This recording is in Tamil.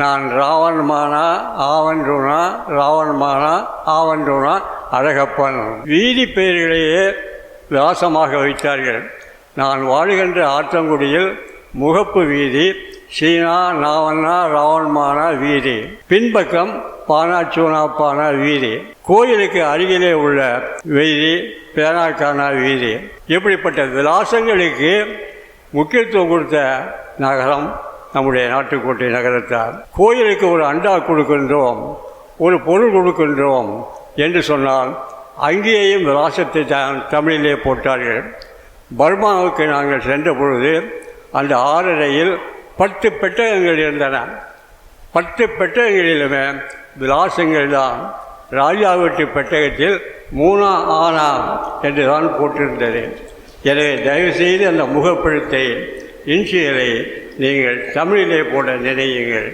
நான் ராவணமானா ஆவன்றுனா ராவணமானா ஆவன்றுனா அழகப்பன். வீதி பெயர்களையே விலாசமாக வைத்தார்கள். நான் வாழுகின்ற ஆற்றங்குடியில் முகப்பு வீதி சீனா நாவண்ணா ராவணமானா வீதி. பின்பக்கம் பானாச்சூனா பானா வீதி. கோயிலுக்கு அருகிலே உள்ள வீதி பேனாக்கானா வீதி. இப்படிப்பட்ட விலாசங்களுக்கு முக்கியத்துவம் கொடுத்த நகரம் நம்முடைய நாட்டுக்கோட்டை நகரத்தார். கோயிலுக்கு ஒரு அண்டா கொடுக்கின்றோம் ஒரு பொருள் கொடுக்கின்றோம் என்று சொன்னால் அங்கேயும் விலாசத்தை தான் தமிழிலே போட்டார்கள். பர்மாவுக்கு நாங்கள் சென்ற பொழுது அந்த ஆறரையில் பத்து பெட்டகங்கள் இருந்தன. பத்து பெட்டகங்களிலுமே விலாசங்கள் தான். ராஜா வீட்டு பெட்டகத்தில் மூணா ஆனா என்று தான் போட்டிருந்தது. எனவே தயவுசெய்து அந்த முகப்பெழுத்தை இன்சியலை நீங்கள் தமிழிலே போட நினையுங்கள்.